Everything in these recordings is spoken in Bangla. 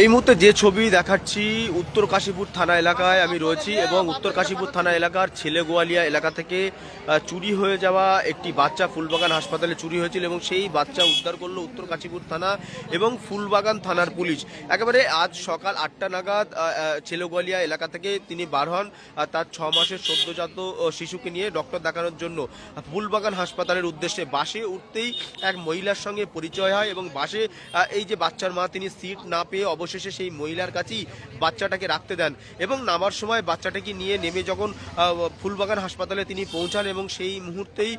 এই মুহূর্তে যে ছবি দেখাচ্ছি, উত্তর কাশীপুর থানা এলাকায় আমি রয়েছি এবং উত্তর কাশীপুর থানা এলাকার ছেলে গোয়ালিয়া এলাকা থেকে চুরি হয়ে যাওয়া একটি বাচ্চা ফুলবাগান হাসপাতালে চুরি হয়েছিল এবং সেই বাচ্চা উদ্ধার করল উত্তর কাশীপুর থানা এবং ফুলবাগান থানার পুলিশ। একেবারে আজ সকাল আটটা নাগাদ ছেলে গোয়ালিয়া এলাকা থেকে তিনি বার হন তার ছ মাসের সদ্যজাত শিশুকে নিয়ে ডক্টর দেখানোর জন্য। ফুলবাগান হাসপাতালের উদ্দেশ্যে বাসে উঠতেই এক মহিলার সঙ্গে পরিচয় হয় এবং বাসে এই যে বাচ্চার মা, তিনি সিট না পেয়ে অবশেষে সেই মহিলার কাছেই বাচ্চাটাকে রাখতে দেন এবং নামার সময় বাচ্চাটাকে নিয়ে নেমে যখন ফুলবাগান হাসপাতালে তিনি পৌঁছান এবং সেই মুহূর্তেই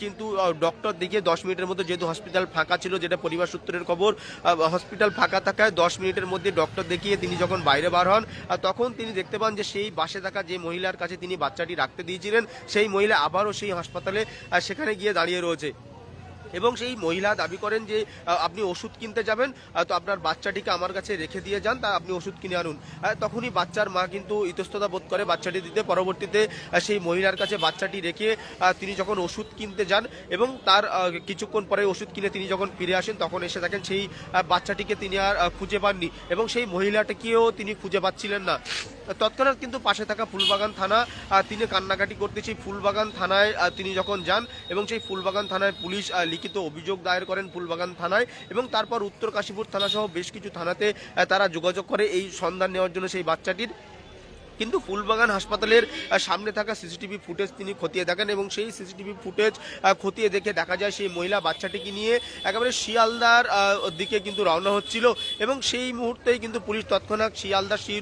কিন্তু ডক্টর দেখে দশ মিনিটের মধ্যে যেহেতু হসপিটাল ফাঁকা ছিল, যেটা পরিবার সূত্রের খবর হসপিটাল ফাঁকা থাকায় দশ মিনিটের মধ্যে ডক্টর দেখিয়ে তিনি যখন বাইরে বার হন তখন তিনি দেখতে পান যে সেই বাসে থাকা যে মহিলার কাছে তিনি বাচ্চাটি রাখতে দিয়েছিলেন, সেই মহিলা আবারও সেই হাসপাতালে সেখানে গিয়ে দাঁড়িয়ে রয়েছে। এবং সেই মহিলা দাবি করেন যে আপনি ওষুধ কিনতে যাবেন তো আপনার বাচ্চাটিকে আমার কাছে রেখে দিয়ে যান, তা আপনি ওষুধ কিনে আনুন। তখনই বাচ্চার মা কিন্তু ইতস্ততা বোধ করে বাচ্চাটি দিতে। পরবর্তীতে সেই মহিলার কাছে বাচ্চাটি রেখে তিনি যখন ওষুধ কিনতে যান এবং তার কিছুক্ষণ পরে ওষুধ কিনে তিনি যখন ফিরে আসেন, তখন এসে দেখেন সেই বাচ্চাটিকে তিনি আর খুঁজে পাননি এবং সেই মহিলাটিকেও তিনি খুঁজে পাচ্ছিলেন না। তৎক্ষণাৎ কিন্তু পাশে থাকা ফুলবাগান থানা তিনি কান্নাকাটি করতে সেই ফুলবাগান থানায় তিনি যখন যান এবং সেই ফুলবাগান থানায় পুলিশ লিখিত অভিযোগ দায়ের করেন ফুলবাগান থানায় এবং তারপর উত্তর কাশীপুর থানা সহ বেশ কিছু থানাতে তারা যোগাযোগ করে এই সন্ধান নেওয়ার জন্য সেই বাচ্চাটির। কিন্তু ফুলবাগান হাসপাতালের সামনে থাকা সিসিটিভি ফুটেজ তিনি খতিয়ে দেখেন এবং সেই সিসিটিভি ফুটেজ খতিয়ে দেখে দেখা যায় সেই মহিলা বাচ্চাটিকে নিয়ে একেবারে শিয়ালদার দিকে কিন্তু রওনা হচ্ছিল এবং সেই মুহূর্তেই কিন্তু পুলিশ তৎক্ষণাৎ শিয়ালদা সেই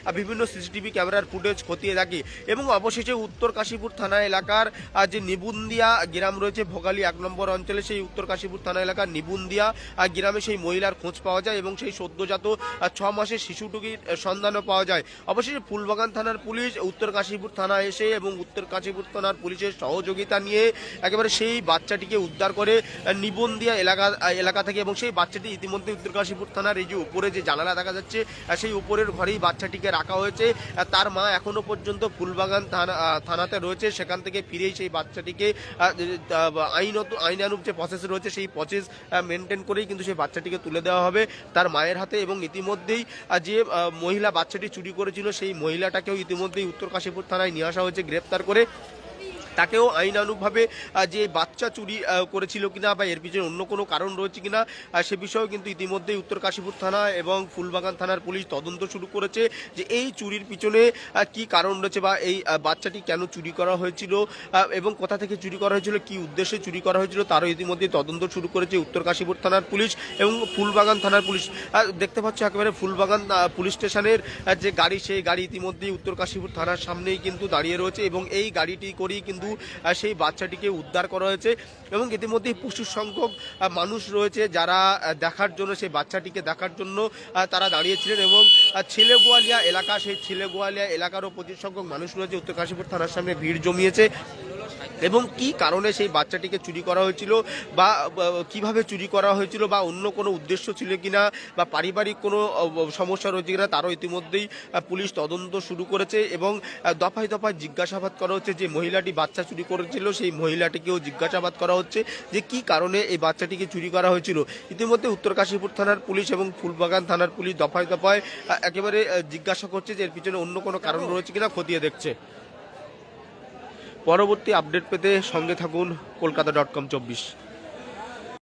আহ, বিভিন্ন সিসিটিভি ক্যামেরার ফুটেজ খতিয়ে দেখে এবং অবশেষে উত্তর কাশীপুর থানা এলাকার যে নিবুন্দিয়া গ্রাম রয়েছে ভোগালী এক নম্বর অঞ্চলে সেই উত্তর কাশীপুর থানা এলাকার নিবুন্দিয়া গ্রামে সেই মহিলার খোঁজ পাওয়া যায় এবং সেই সদ্যজাত ছ মাসের শিশুটির আহ, সন্ধানও পাওয়া যায়। অবশেষে ফুলবাগান থানার পুলিশ উত্তর কাশীপুর থানা এসে এবং উত্তর কাশীপুর থানার পুলিশের সহযোগিতা নিয়ে একেবারে সেই বাচ্চাটিকে উদ্ধার করে আহ, নিবন্দিয়া এলাকা এলাকা থেকে এবং সেই বাচ্চাটি ইতিমধ্যে উত্তর কাশীপুর থানার এই যে উপরে যে জানালা দেখা যাচ্ছে সেই উপরের ঘরেই বাচ্চাটিকে রাখা হয়েছে। তার মা এখনও পর্যন্ত ফুলবাগান থানা থানাতে রয়েছে। সেখান থেকে ফিরেই সেই বাচ্চাটিকে আইনত আইনানুক যে প্রসেস রয়েছে সেই প্রসেস মেনটেন করেই কিন্তু সেই বাচ্চাটিকে তুলে দেওয়া হবে তার মায়ের হাতে এবং ইতিমধ্যেই যে মহিলা বাচ্চাটি চুরি করেছিল সেই মহিলাটাকেও ইতিমধ্যেই উত্তর কাশীপুর থানায় নিয়ে আসা হয়েছে গ্রেপ্তার করে তাকেও আইনানুগভাবে যে বাচ্চা চুরি করেছিল কিনা বা এর পিছনে অন্য কোনো কারণ রয়েছে কিনা সে বিষয়েও কিন্তু ইতিমধ্যেই উত্তর কাশীপুর থানা এবং ফুলবাগান থানার পুলিশ তদন্ত শুরু করেছে যে এই চুরির পিছনে কি কারণ রয়েছে বা এই বাচ্চাটি কেন চুরি করা হয়েছিল এবং কোথা থেকে চুরি করা হয়েছিল, কি উদ্দেশ্যে চুরি করা হয়েছিল, তারও ইতিমধ্যে তদন্ত শুরু করেছে উত্তর কাশীপুর থানার পুলিশ এবং ফুলবাগান থানার পুলিশ। দেখতে পাচ্ছ একেবারে ফুলবাগান পুলিশ স্টেশনের যে গাড়ি, সেই গাড়ি ইতিমধ্যেই উত্তর কাশীপুর থানার সামনেই কিন্তু দাঁড়িয়ে রয়েছে এবং এই গাড়িটি করেই কিন্তু আহ, সেই বাচ্চাটিকে উদ্ধার করা হয়েছে এবং ইতিমধ্যেই প্রচুর সংখ্যক মানুষ রয়েছে যারা দেখার জন্য সেই বাচ্চাটিকে দেখার জন্য তারা দাঁড়িয়েছিলেন এবং ছেলে গোয়ালিয়া এলাকা সেই ছেলে গোয়ালিয়া এলাকারও প্রচুর সংখ্যক মানুষ রয়েছে। উত্তর কাশীপুর থানার সামনে ভিড় জমিয়েছে। এবং কি কারণে সেই বাচ্চাটিকে চুরি করা হয়েছিল বা কীভাবে চুরি করা হয়েছিল বা অন্য কোনো উদ্দেশ্য ছিল কিনা বা পারিবারিক কোনো সমস্যা রয়েছে কিনা তারও ইতিমধ্যেই পুলিশ তদন্ত শুরু করেছে এবং দফায় দফায় জিজ্ঞাসাবাদ করা হচ্ছে যে মহিলাটি বাচ্চা চুরি করেছিল, সেই মহিলাটিকেও জিজ্ঞাসাবাদ করা হচ্ছে যে কি কারণে এই বাচ্চাটিকে চুরি করা হয়েছিল। ইতিমধ্যে উত্তর কাশীপুর থানার পুলিশ এবং ফুলবাগান থানার পুলিশ দফায় দফায় একেবারে জিজ্ঞাসা করছে যে এর পিছনে অন্য কোনো কারণ রয়েছে কিনা খতিয়ে দেখছে। পরবর্তী আপডেট পেতে সঙ্গে থাকুন কলকাতা ডট কম চব্বিশ।